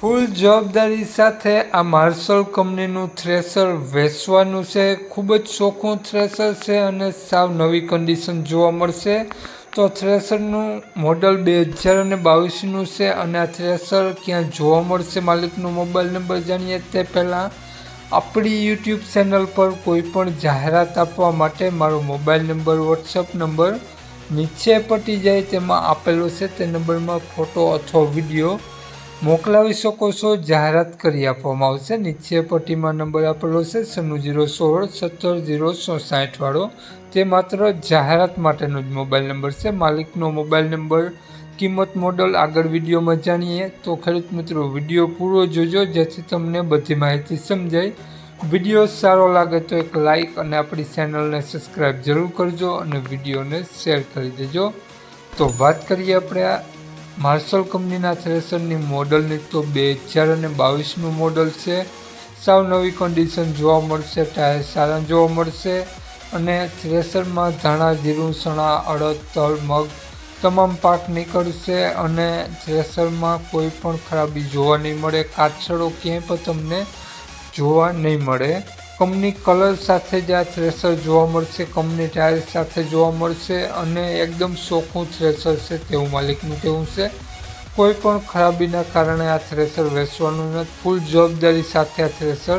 ફૂલ જવાબદારી સાથે આ માર્શલ કંપનીનું થ્રેસર વેચવાનું છે. ખૂબ જ ચોખ્ખું થ્રેસર છે અને સાવ નવી કન્ડિશન જોવા મળશે. તો થ્રેસરનું મોડલ બે હજાર અને બાવીસનું છે અને આ થ્રેસર ક્યાં જોવા મળશે માલિકનો મોબાઈલ નંબર જાણીએ તે પહેલાં આપણી યુટ્યુબ ચેનલ પર કોઈપણ જાહેરાત આપવા માટે મારો મોબાઈલ નંબર, વોટ્સઅપ નંબર નીચે પટી જાય તેમાં આપેલો છે. તે નંબરમાં ફોટો અથવા વીડિયો મોકલાવી શકો છો, જાહેરાત કરી આપવામાં આવશે. નીચે પટ્ટીમાં નંબર આપેલો છે સન્નું જીરો સોળ, સત્તર જીરો સાઠ વાળો. તે માત્ર જાહેરાત માટેનો જ મોબાઈલ નંબર છે. માલિકનો મોબાઈલ નંબર, કિંમત મોડલ, આગળ વિડીયોમાં જાણીએ. તો ખેડૂત મિત્રો, વીડિયો પૂરો જોજો, જેથી તમને બધી માહિતી સમજાય. વીડિયો સારો લાગે તો એક લાઈક અને આપણી ચેનલને સબસ્ક્રાઈબ જરૂર કરજો અને વિડીયોને શેર કરી દેજો. તો વાત કરીએ આપણે માર્શલ કંપનીના થ્રેસરની મોડલની તો બે હજાર અને બાવીસનું મોડલ છે. સાવ નવી કન્ડિશન જોવા મળશે ટાયર સારા જોવા મળશે અને થ્રેસરમાં ધાણા, જીરું, ચણા, અડદ, તલ, મગ તમામ પાક નીકળશે અને થ્રેસરમાં કોઈ પણ ખરાબી જોવા નહીં મળે કાચડો ક્યાંય પણ તમને જોવા નહીં મળે. કંપની કલર સાથે જ આ થ્રેસર જોવા મળશે, કંપની ટાયર સાથે જોવા મળશે અને એકદમ ચોખ્ખું થ્રેસર છે તેવું માલિકનું કહેવું છે. કોઈ પણ ખરાબીના કારણે આ થ્રેસર વેચવાનું નથી. ફૂલ જવાબદારી સાથે આ થ્રેસર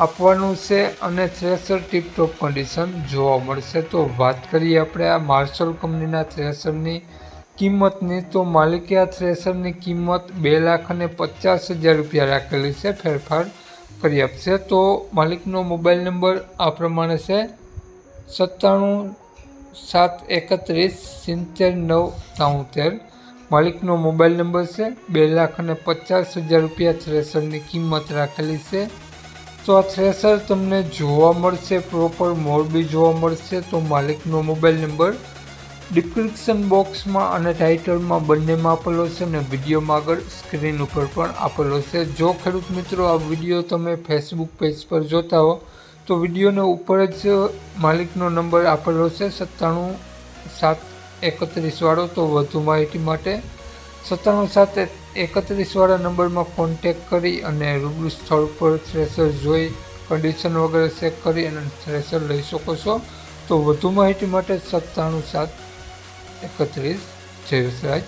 આપવાનું છે અને થ્રેસર ટીપટોપ કન્ડિશન જોવા મળશે. તો વાત કરીએ આપણે આ માર્શલ કંપનીના થ્રેસરની કિંમતની. તો માલિકે આ થ્રેસરની કિંમત બે લાખ અને પચાસ હજાર રૂપિયા રાખેલી છે. ફેરફાર કરી આપશે. તો માલિકનો મોબાઈલ નંબર આ પ્રમાણે છે. સત્તાણું, સાત, એકત્રીસ, સિત્તેર, નવ ત્રાઉતેર માલિકનો મોબાઈલ નંબર છે. બે લાખ અને પચાસ હજાર રૂપિયા થ્રેસરની કિંમત રાખેલી છે. તો આ થ્રેસર તમને જોવા મળશે. પ્રોપર મોરબી જોવા મળશે. તો માલિકનો મોબાઈલ નંબર ડિસ્ક્રિપ્શન બોક્સમાં અને ટાઇટલમાં બંનેમાં આપેલો છે અને વિડીયોમાં આગળ સ્ક્રીન ઉપર પણ આપેલો છે. જો ખેડૂત મિત્રો આ વીડિયો તમે ફેસબુક પેજ પર જોતા હો, તો વિડીયોને ઉપર જ માલિકનો નંબર આપેલો છે સત્તાણું સાત એકત્રીસવાળો, તો વધુ માહિતી માટે સત્તાણું સાત એકત્રીસવાળા નંબરમાં કોન્ટેક કરી અને રૂબરૂ સ્થળ પર થ્રેસર જોઈ કન્ડિશન વગેરે ચેક કરી અને થ્રેસર લઈ શકો છો. તો વધુ માહિતી માટે સત્તાણું સાત એકત્રીસ જયેશ રાજ